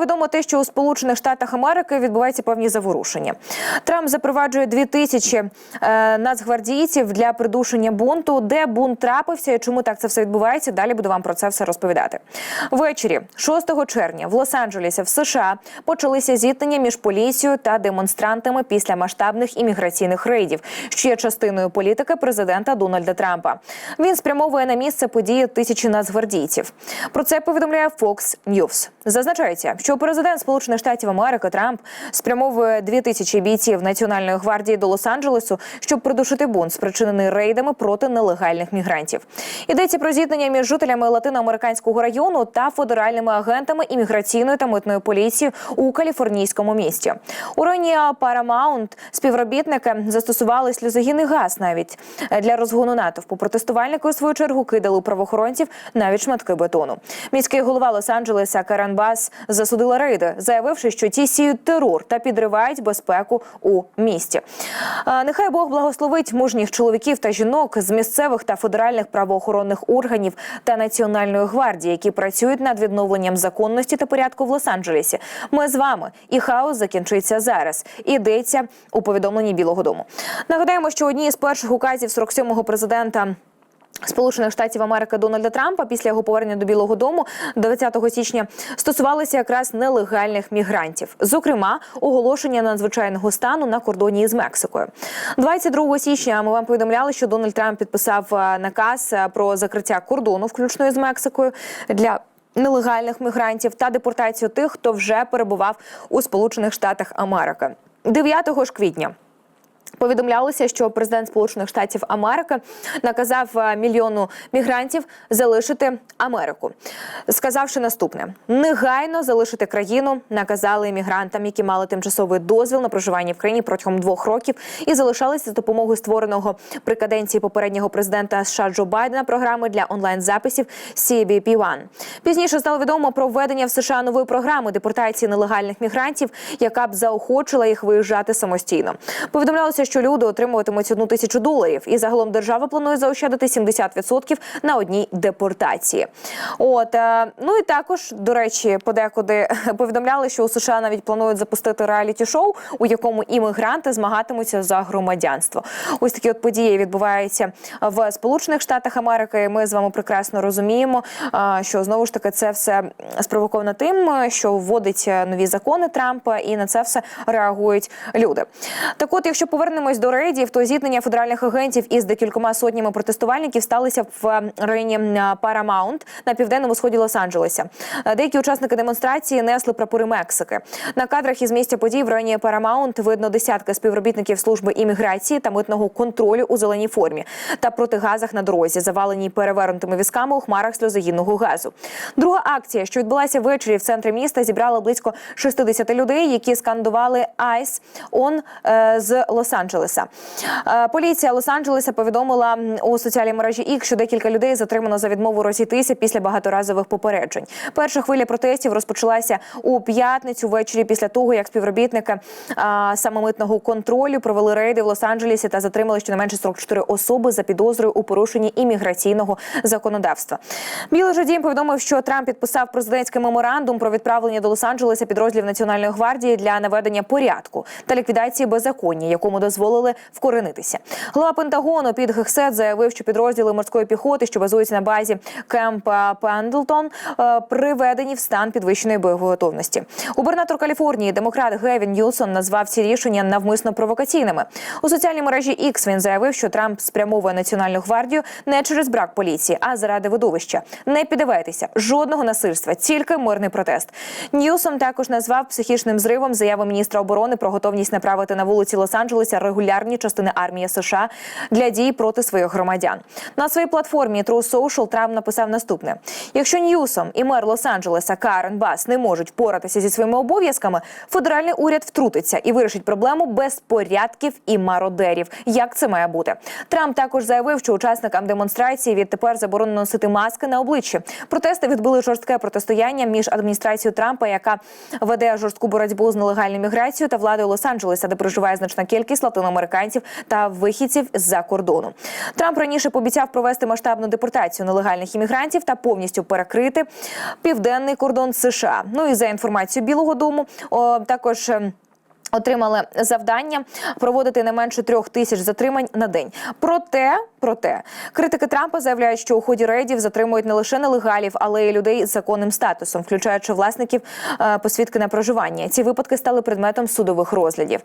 Відомо те, що у Сполучених Штатах Америки відбуваються певні заворушення. Трамп запроваджує дві тисячі е, нацгвардійців для придушення бунту. Де бунт трапився і чому так це все відбувається? Далі буду вам про це все розповідати. Ввечері 6 червня в Лос-Анджелесі в США почалися зіткнення між поліцією та демонстрантами після масштабних імміграційних рейдів, що є частиною політики президента Дональда Трампа. Він спрямовує на місце події тисячі нацгвардійців. Про це повідомляє Fox News. Зазначається, що президент Сполучених Штатів Америки Трамп спрямовує дві тисячі бійців Національної гвардії до Лос-Анджелесу, щоб придушити бунт, спричинений рейдами проти нелегальних мігрантів. Йдеться про зіткнення між жителями латиноамериканського району та федеральними агентами імміграційної та митної поліції у каліфорнійському місті. У районі Paramount співробітники застосували сльозогінний газ навіть для розгону натовпу. Протестувальники у свою чергу кидали у правоохоронців навіть шматки бетону. Міський голова Лос-Анджелеса Карен Бас засудила рейди, заявивши, що ті сіють терор та підривають безпеку у місті. Нехай Бог благословить мужніх чоловіків та жінок з місцевих та федеральних правоохоронних органів та національної гвардії, які працюють над відновленням законності та порядку в Лос-Анджелесі. Ми з вами і хаос закінчиться зараз. Ідеться у повідомленні Білого Дому. Нагадаємо, що одні з перших указів 47-го президента. Сполучених Штатів Америки Дональда Трампа після його повернення до Білого Дому 20 січня стосувалися якраз нелегальних мігрантів, зокрема оголошення надзвичайного стану на кордоні із Мексикою. 22 січня ми вам повідомляли, що Дональд Трамп підписав е, наказ е, про закриття кордону, включно із Мексикою, для нелегальних мігрантів та депортацію тих, хто вже перебував у Сполучених Штатах Америки. 9 ж квітня. Повідомлялося, що президент Сполучених Штатів Америки наказав е, мільйону мігрантів залишити Америку, сказавши наступне: негайно залишити країну, наказали іммігрантам, які мали тимчасовий дозвіл на проживання в країні протягом двох років і залишалися з допомогою створеного при каденції попереднього президента США Джо Байдена програми для онлайн записів CBP One. Пізніше стало відомо про введення в США нової програми депортації нелегальних мігрантів, яка б заохочила їх виїжджати самостійно. Повідомлялося, що люди отримуватимуть одну тисячу доларів, і загалом держава планує заощадити 70% на одній депортації. От е, ну і також до речі, подекуди повідомляли, що у США навіть планують запустити реаліті-шоу, у якому іммігранти змагатимуться за громадянство. Ось такі от події відбуваються в Сполучених Штатах Америки. Ми з вами прекрасно розуміємо, е, що знову ж таки це все спровоковано тим, що вводить нові закони Трампа, і на це все реагують люди. Так, от, якщо повернемось до рейдів, то зіткнення федеральних агентів із декількома сотнями протестувальників сталися в районі Paramount на південному сході Лос-Анджелеса. Деякі учасники демонстрації несли прапори Мексики. На кадрах із місця подій в районі Paramount видно десятки співробітників служби імміграції та митного контролю у зеленій формі та протигазах на дорозі, завалені перевернутими візками у хмарах сльозогінного газу. Друга акція, що відбулася ввечері в центрі міста, зібрала близько 60 людей, які скандували «Ice on» е, з Лос-Анджелеса. Е, Поліція Лос-Анджелеса повідомила у соціальній мережі X, що декілька людей затримано за відмову розійтися після багаторазових попереджень. Перша хвиля протестів розпочалася у п'ятницю ввечері після того, як співробітники самомитного контролю провели рейди в Лос-Анджелесі та затримали щонайменше 44 особи за підозрою у порушенні імміграційного законодавства. Білий же дім повідомив, що Трамп підписав президентський меморандум про відправлення до Лос-Анджелеса підрозділів Національної гвардії для наведення порядку та ліквідації беззаконня, якому дозволили вкоренитися. Голова Пентагону Піт Гексет заявив, що підрозділи морської піхоти, що базуються на базі Кемпа Пендлтон, е, приведені в стан підвищеної бойової готовності. Губернатор Каліфорнії, демократ Гевін Ньюсон, назвав ці рішення навмисно провокаційними. У соціальній мережі X він заявив, що Трамп спрямовує національну гвардію не через брак поліції, а заради видовища. Не піддавайтеся жодного насильства, тільки мирний протест. Ньюсон також назвав психічним зривом заяву міністра оборони про готовність направити на вулиці Лос-Анджелеса регулярні частини армії США для дій проти своїх громадян. На своїй платформі True Social Трамп написав наступне: якщо Ньюсом і мер Лос-Анджелеса Карен Бас не можуть поратися зі своїми обов'язками, федеральний уряд втрутиться і вирішить проблему безпорядків і мародерів. Як це має бути? Трамп також заявив, що учасникам демонстрації відтепер заборонено носити маски на обличчі. Протести відбили жорстке протистояння між адміністрацією Трампа, яка веде жорстку боротьбу з нелегальною міграцією, та владою Лос-Анджелеса, де проживає значна кількість більшість латиноамериканців та вихідців з-за кордону. Трамп раніше пообіцяв провести масштабну депортацію нелегальних іммігрантів та повністю перекрити південний кордон США. Ну і за інформацією Білого Дому о, також. ем, Отримали завдання проводити не менше трьох тисяч затримань на день. Проте, проте критики Трампа заявляють, що у ході рейдів затримують не лише нелегалів, але й людей з законним статусом, включаючи власників е, посвідки на проживання. Ці випадки стали предметом судових розглядів.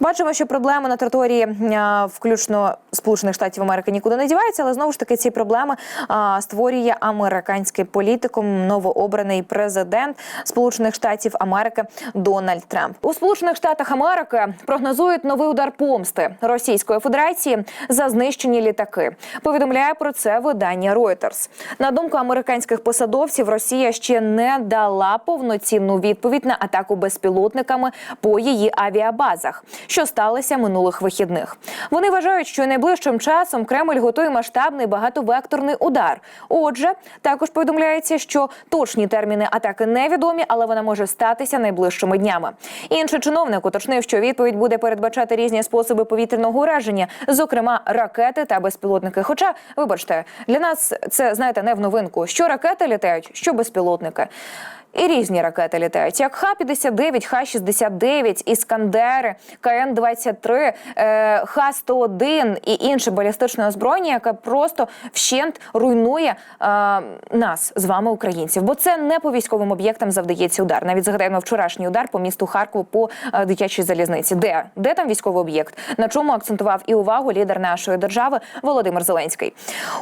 Бачимо, що проблеми на території, е, включно Сполучених Штатів Америки, нікуди не діваються, але знову ж таки ці проблеми е, створює американський політикум, новообраний президент Сполучених Штатів Америки Дональд Трамп. У Сполучених Штатах Америки прогнозують новий удар помсти Російської Федерації за знищені літаки. Повідомляє про це видання Reuters. На думку американських посадовців, Росія ще не дала повноцінну відповідь на атаку безпілотниками по її авіабазах, що сталося минулих вихідних. Вони вважають, що найближчим часом Кремль готує масштабний багатовекторний удар. Отже, також повідомляється, що точні терміни атаки невідомі, але вона може статися найближчими днями. Інший чиновник уточнив, що відповідь буде передбачати різні способи повітряного ураження, зокрема ракети та безпілотники. Хоча, вибачте, для нас це знаєте не в новинку, що ракети літають, що безпілотники. І різні ракети літають, як Х-59, Х-69, Іскандери, КН-23, е, Х-101 і інше балістичне озброєння, яке просто вщент руйнує е, нас з вами, українців. Бо це не по військовим об'єктам завдається удар. Навіть згадаємо вчорашній удар по місту Харкову по е, дитячій залізниці. Де? Де там військовий об'єкт? На чому акцентував і увагу лідер нашої держави Володимир Зеленський.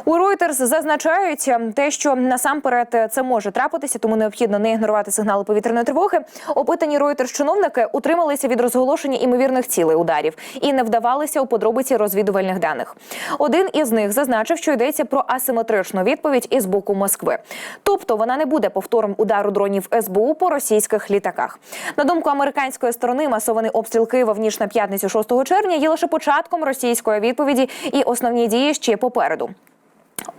У Reuters зазначають те, що насамперед це може трапитися, тому необхідно не ігнорувати сигнали повітряної тривоги. Опитані Reuters чиновники утрималися від розголошення імовірних цілей ударів і не вдавалися у подробиці розвідувальних даних. Один із них зазначив, що йдеться про асиметричну відповідь із боку Москви, тобто вона не буде повтором удару дронів СБУ по російських літаках. На думку американської сторони, масований обстріл Києва в ніч на п'ятницю 6 червня є лише початком російської відповіді, і основні дії ще попереду.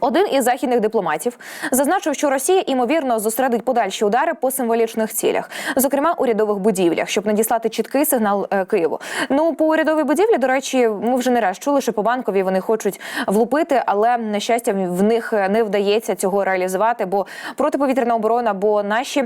Один із західних дипломатів зазначив, що Росія ймовірно зосередить подальші удари по символічних цілях, зокрема урядових будівлях, щоб надіслати чіткий сигнал е, Києву. Ну по урядовій будівлі, до речі, ми вже не раз чули, що по банковій вони хочуть влупити, але на щастя в них не вдається цього реалізувати, бо протиповітряна оборона, бо наші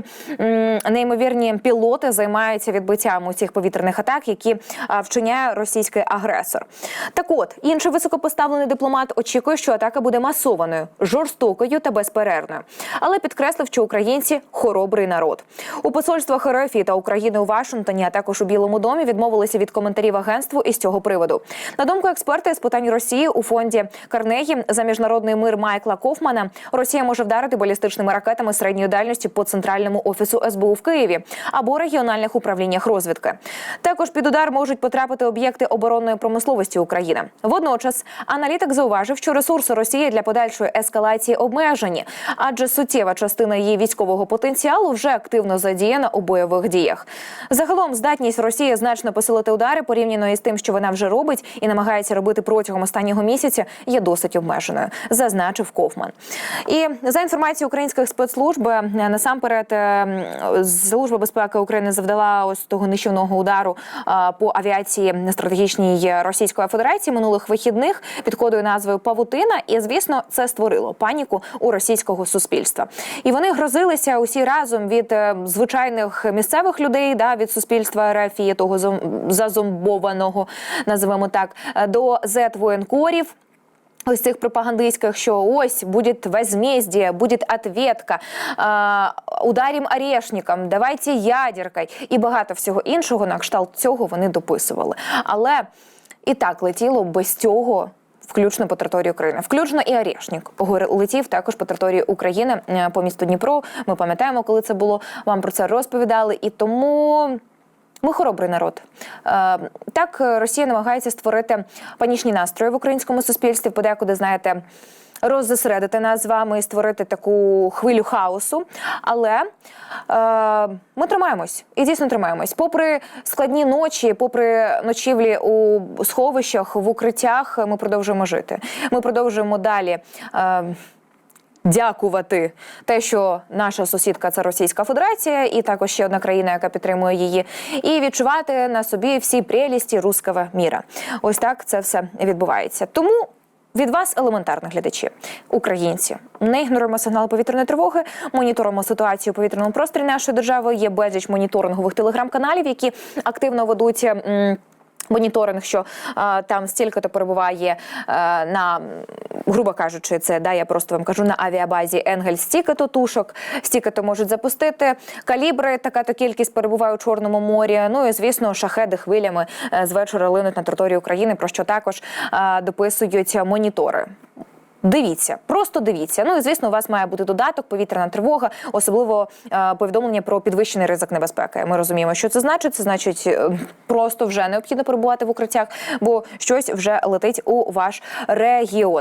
неймовірні пілоти займаються відбиттям усіх повітряних атак, які вчиняє російський агресор. Так, от інший високопоставлений дипломат очікує, що атака буде масованою, жорстокою та безперервною, але підкреслив, що українці хоробрий народ. У посольствах РФ та України у Вашингтоні, а також у Білому домі відмовилися від коментарів агентству із цього приводу. На думку експерта з питань Росії у фонді Карнегі за міжнародний мир Майкла Кофмана, Росія може вдарити балістичними ракетами середньої дальності по центральному офісу СБУ в Києві або регіональних управліннях розвідки. Також під удар можуть потрапити об'єкти оборонної промисловості України. Водночас аналітик зауважив, що ресурси Росії для подальшої ескалації обмежені, адже суттєва частина її військового потенціалу вже активно задіяна у бойових діях. Загалом здатність Росії значно посилити удари порівняно із тим, що вона вже робить і намагається робити протягом останнього місяця, є досить обмеженою, зазначив Кофман. І за інформацією українських спецслужб, е, насамперед е, служба безпеки України завдала ось того нищівного удару по авіації стратегічній Російської Федерації минулих вихідних під кодою назвою Павутина. І звісно, це створило паніку у російського суспільства. І вони грозилися усі разом від е, звичайних місцевих людей, да від суспільства РФ і того зазомбованого, називаємо так, е, до зет воєнкорів. Ось цих пропагандистських, що ось буде возмездие, буде ответка, ударім орешником, давайте ядеркой і багато всього іншого на кшталт цього вони дописували. Але і так летіло без цього. Включно по території України, включно і Арішнік. Летів також по території України е, по місту Дніпро. Ми пам'ятаємо, коли це було. Вам про це розповідали, і тому ми хоробрий народ. Е, так, Росія намагається створити панічні настрої в українському суспільстві. Подекуди, знаєте, роззасередити нас з вами і створити таку хвилю хаосу. Але е, ми тримаємось і дійсно тримаємось. Попри складні ночі, попри ночівлі у сховищах, в укриттях, ми продовжуємо жити. Ми продовжуємо далі. Е, Дякувати те, що наша сусідка це Російська Федерація, і також ще одна країна, яка підтримує її, і відчувати на собі всі прелісті руского міра. Ось так це все відбувається. Тому від вас елементарно глядачі, українці, не ігноруємо сигнал повітряної тривоги, моніторимо ситуацію у повітряному просторі нашої держави. Є безліч моніторингових телеграм-каналів, які активно ведуть. Моніторинг, що е, там стільки-то перебуває е, на, грубо кажучи, це да, я просто вам кажу на авіабазі Енгель стільки-то тушок, стільки-то можуть запустити. Калібри, така то кількість перебуває у Чорному морі. Ну і звісно, шахеди хвилями е, з вечора линуть на територію України, про що також е, дописують монітори. Дивіться, просто дивіться. Ну і звісно, у вас має бути додаток, повітряна тривога, особливо е, повідомлення про підвищений ризик небезпеки. Ми розуміємо, що це значить. Це значить, е, просто вже необхідно перебувати в укриттях, бо щось вже летить у ваш регіон.